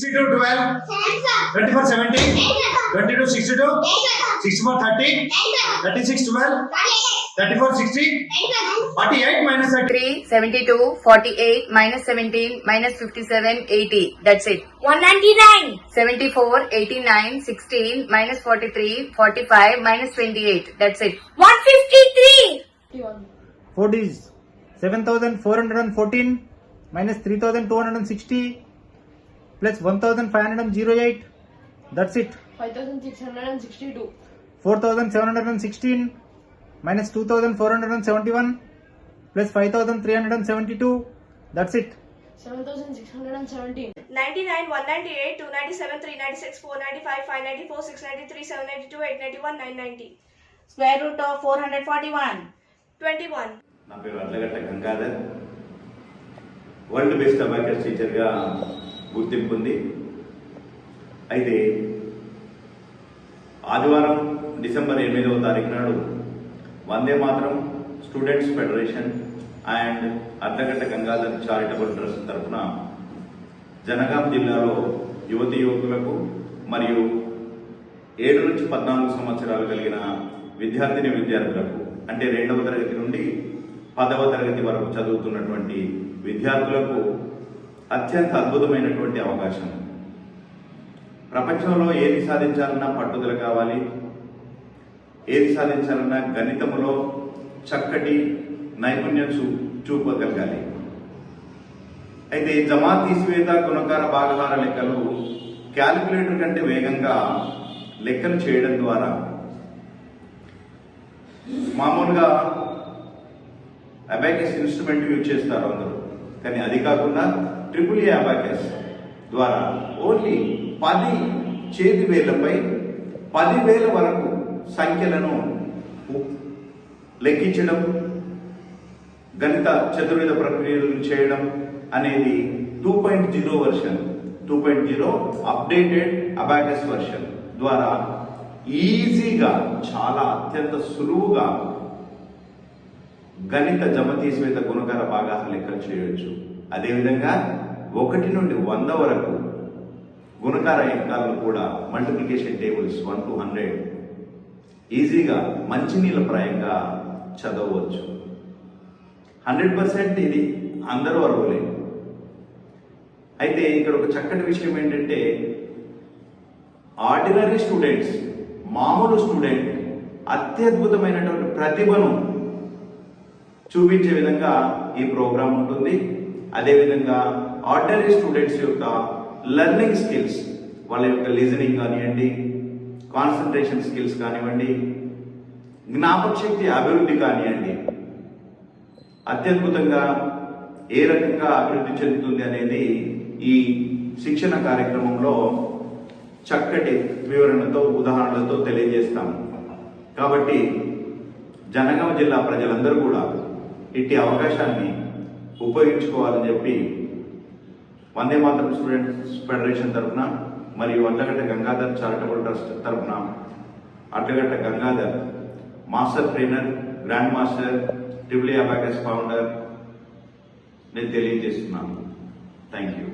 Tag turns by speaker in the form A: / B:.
A: Sixty two twelve twenty four seventy twenty two sixty two sixty four thirty thirty six twelve thirty four sixty forty eight minus
B: three seventy two forty eight minus seventeen minus fifty seven eighty that's it
C: one ninety nine
B: seventy four eighty nine sixteen minus forty three forty five minus twenty eight that's it
D: one fifty three
E: four డీస్ seven thousand four hundred and fourteen minus three thousand two hundred and sixty 62 12 24 17 22 62 64 30 36 12 34 60 48 minus 30 3, 72, 48, minus 17, minus 57, 80. That's it. 199 74, 89, 16, minus 43, 45, minus 28. That's it. 153 4 Ds 7414 minus 3260 plus 1508 that's it
F: 5662
E: 4716 minus 2471 plus 5372 that's it
F: 7617
C: 99, 198, 297, 396, 495, 594, 693, 792, 891, 990.
D: square root of 441
C: 21.
G: నా పేరు Arlagatta Gangadhar world best abacus టీచర్గా గుర్తింపు ఉంది అయితే ఆదివారం December ఎనిమిదవ తారీఖు నాడు వందే మాత్రం స్టూడెంట్స్ ఫెడరేషన్ అండ్ అర్ధగంట గంగాధర్ చారిటబుల్ ట్రస్ట్ తరఫున జనగాం జిల్లాలో యువతి యువకులకు మరియు ఏడు నుంచి పద్నాలుగు సంవత్సరాలు కలిగిన విద్యార్థిని విద్యార్థులకు అంటే రెండవ తరగతి నుండి పదవ తరగతి వరకు చదువుతున్నటువంటి విద్యార్థులకు అత్యంత అద్భుతమైనటువంటి అవకాశం. ప్రపంచంలో ఏది సాధించాలన్నా పట్టుదల కావాలి. ఏది సాధించాలన్నా గణితములో చక్కటి నైపుణ్యం చూ చూపగలగాలి. అయితే జమా తీసివేత గుణకార భాగహార లెక్కలు క్యాలిక్యులేటర్ కంటే వేగంగా లెక్కలు చేయడం ద్వారా మామూలుగా అబాకస్ ఇన్స్ట్రుమెంట్ యూజ్ చేస్తారు అందరూ. కానీ అది కాకుండా ట్రిపుల్ ఏ అబాకస్ ద్వారా ఓన్లీ పది చేతి వేళ్ళపై పదివేల వరకు సంఖ్యలను లెక్కించడం గణిత చతుర్విధ ప్రక్రియలను చేయడం అనేది two point zero version two point zero updated abacus version ద్వారా ఈజీగా చాలా అత్యంత సులువుగా గణిత జమ తీసివేత గుణకర భాగాల లెక్కలు చేయవచ్చు అదేవిధంగా ఒకటి నుండి వంద వరకు గుణకార ఎంకాలను కూడా multiplication tables one to hundred ఈజీగా మంచినీళ్ళ ప్రాయంగా చదవచ్చు హండ్రెడ్ పర్సెంట్ ఇది అందరూ అర్హులే. అయితే ఇక్కడ ఒక చక్కటి విషయం ఏంటంటే ఆర్డినరీ స్టూడెంట్స్ మామూలు స్టూడెంట్ అత్యద్భుతమైనటువంటి ప్రతిభను చూపించే విధంగా ఈ ప్రోగ్రాం ఉంటుంది. అదేవిధంగా ఆర్డినరీ స్టూడెంట్స్ యొక్క లెర్నింగ్ స్కిల్స్ వాళ్ళ యొక్క లిజనింగ్ కానివ్వండి కాన్సన్ట్రేషన్ స్కిల్స్ కానివ్వండి జ్ఞాపకశక్తి అభివృద్ధి కానివ్వండి అత్యద్భుతంగా ఏ రకంగా అభివృద్ధి చెందుతుంది అనేది ఈ శిక్షణ కార్యక్రమంలో చక్కటి వివరణతో ఉదాహరణలతో తెలియజేస్తాము. కాబట్టి జనగామ జిల్లా ప్రజలందరూ కూడా ఇట్టి అవకాశాన్ని ఉపయోగించుకోవాలని చెప్పి వందే మాతరం స్టూడెంట్స్ ఫెడరేషన్ తరఫున మరియు అడ్లగడ్డ గంగాధర్ చారిటబుల్ ట్రస్ట్ తరఫున Adlagadda Gangadhar master trainer grand master triple abacus founder నేను తెలియజేస్తున్నాను. Thank you